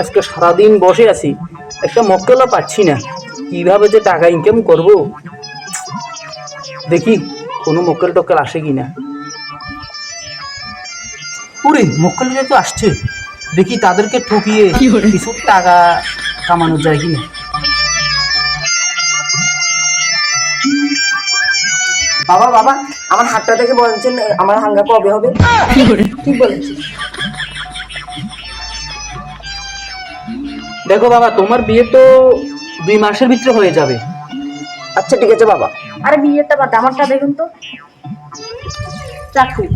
আজকে সারাদিন বসে আছি। একটা মক্কেলও পাচ্ছি না। কীভাবে যে টাকা ইনকাম করব? দেখি কোনো মক্কেল টক্কেল আসে কি না। ওরে মক্কেলরা তো আসছে। দেখি তাদেরকে ঠকিয়ে কিছু টাকা কামানো যায় কি না। বাবা বাবা আমার হাতটা থেকে বলছেন আমার হাঙ্গা কবে হবে? ঠিক বলেছিস। দেখো বাবা তোমার বিয়ে তো দুই মাসের ভিতরে হয়ে যাবে। আচ্ছা ঠিক আছে বাবা। আরে বিয়েটা বাদ আমারটা দেখুন তো। চাকরি।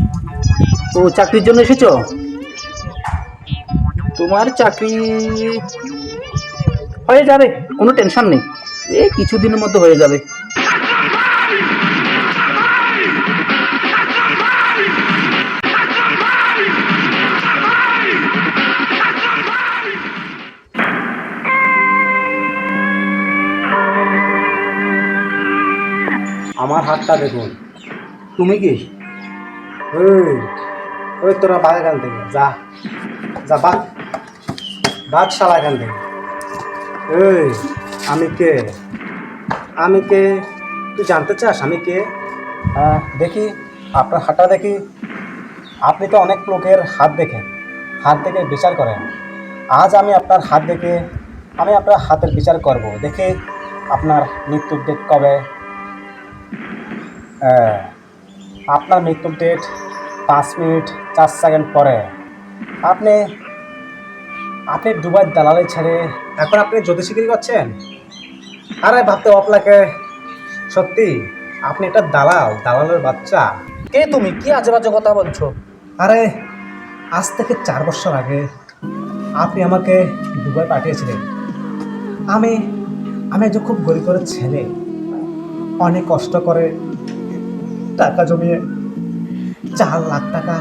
ও চাকরির জন্য এসেছ? তোমার চাকরি হয়ে যাবে কোনো টেনশন নেই। এই কিছুদিনের মধ্যে হয়ে যাবে। আমার হাতটা দেখুন। তুমি কি? ওই ওই তোরা বাঘ এখান থেকে যা। যা বাঘ বাঘ শালা থেকে। এই আমি কে? আমি কে? তুই জানতে চাস আমি কে? আহ, দেখি আপনার হাতটা দেখি। আপনি তো অনেক লোকের হাত দেখেন হাত দেখে বিচার করেন। আজ আমি আপনার হাত দেখে আমি আপনার হাতের বিচার করব। দেখে আপনার মৃত্যুর ডেট কবে? হ্যাঁ আপনার মৃত্যুর ডেট পাঁচ মিনিট চার সেকেন্ড পরে। আপনি আপনি দুবাই দালালি ছেড়ে এখন আপনি জ্যোতিষিগিরি করছেন? আরে ভাবতে আপনাকে সত্যি, আপনি একটা দালাল, দালালের বাচ্চা। কে তুমি? কি আজে বাজে কথা বলছো? আরে, আজ থেকে চার বছর আগে আপনি আমাকে দুবাই পাঠিয়েছিলেন। আমি আমি একজন খুব গরিব করে ছেলে। অনেক কষ্ট করে টাকা জমিয়ে চার লাখ টাকা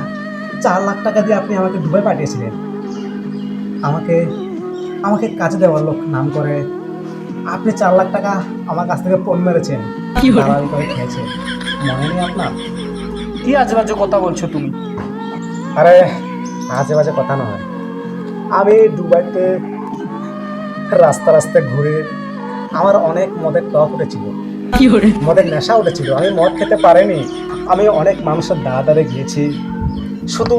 চার লাখ টাকা দিয়ে আপনি আমাকে দুবাই পাঠিয়েছিলেন। আমাকে আমাকে কাজে দেওয়ার লোক নাম করে। আপনি চার লাখ টাকা আমার কাছ থেকে পণ মেরেছেন দালালি করে খেয়েছেন। মনে নেই আপনার? কি আজে বাজে কথা বলছো তুমি? আরে আজে বাজে কথা নয়। আমি দুবাইতে রাস্তা রাস্তায় ঘুরে আমার অনেক মদের টক উঠেছিল। মদের নেশা উঠেছিল আমি মদ খেতে পারিনি। আমি অনেক মানুষের দাঁড়াদারে গিয়েছি। শুধু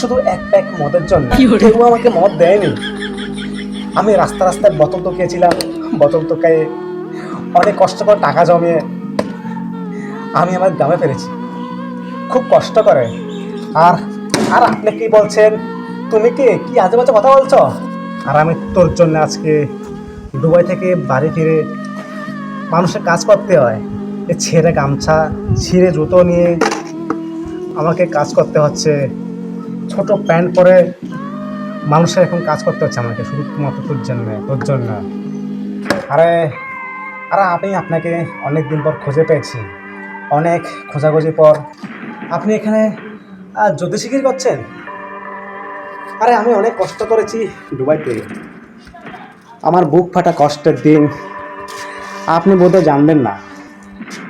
শুধু এক প্যাক মদের জন্য। কেউ আমাকে মদ দেয়নি। আমি রাস্তা রাস্তায় বোতল তো খেয়েছিলাম বোতল তো খেয়ে অনেক কষ্ট করে টাকা জমিয়ে আমি আমার গ্রামে ফেলেছি খুব কষ্ট করে। আর আর আপনি কি বলছেন? তুমি কি? কি আজে বাজে কথা বলছো? আর আমি তোর জন্য আজকে দুবাই থেকে বাড়ি ফিরে মানুষের কাজ করতে হয়। ছেঁড়ে গামছা ছিঁড়ে জুতো নিয়ে আমাকে কাজ করতে হচ্ছে। ছোট প্যান্ট পরে মানুষের এখন কাজ করতে হচ্ছে আমাকে শুধুমাত্র তোর জন্য তোর জন্য। আরে আরে আমি আপনাকে অনেক দিন পর খুঁজে পেয়েছি। অনেক খোঁজাখুঁজির পর। আপনি এখানে আহ, জ্যোতিষিগিরি করছেন? আরে আমি অনেক কষ্ট করেছি। দুবাইতে। আমার বুক ফাটা কষ্টের দিন আপনি বোধহয় জানবেন না।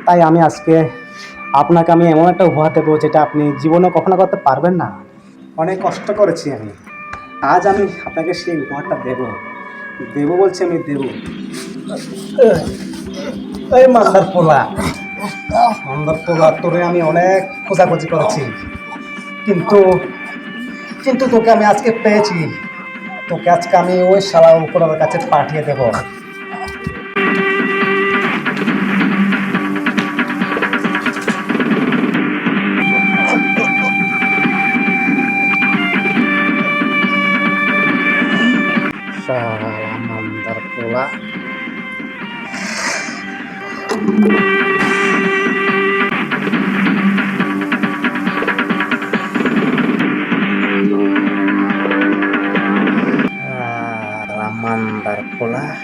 তাই আমি আজকে আপনাকে আমি এমন একটা উপহার দেবো যেটা আপনি জীবনে কখনো করতে পারবেন না। অনেক কষ্ট করেছি আমি। আজ আমি আপনাকে সেই উপহারটা দেব। দেব বলছি আমি দেব। এই মান্দার পোলা মান্দার পোলা তোরে আমি অনেক খোঁজাখুঁজি করেছি। কিন্তু কিন্তু তোকে আমি আজকে পেয়েছি। তোকে আজকে আমি ওই শালা উপরের কাছে পাঠিয়ে দেব। dua. halaman ah,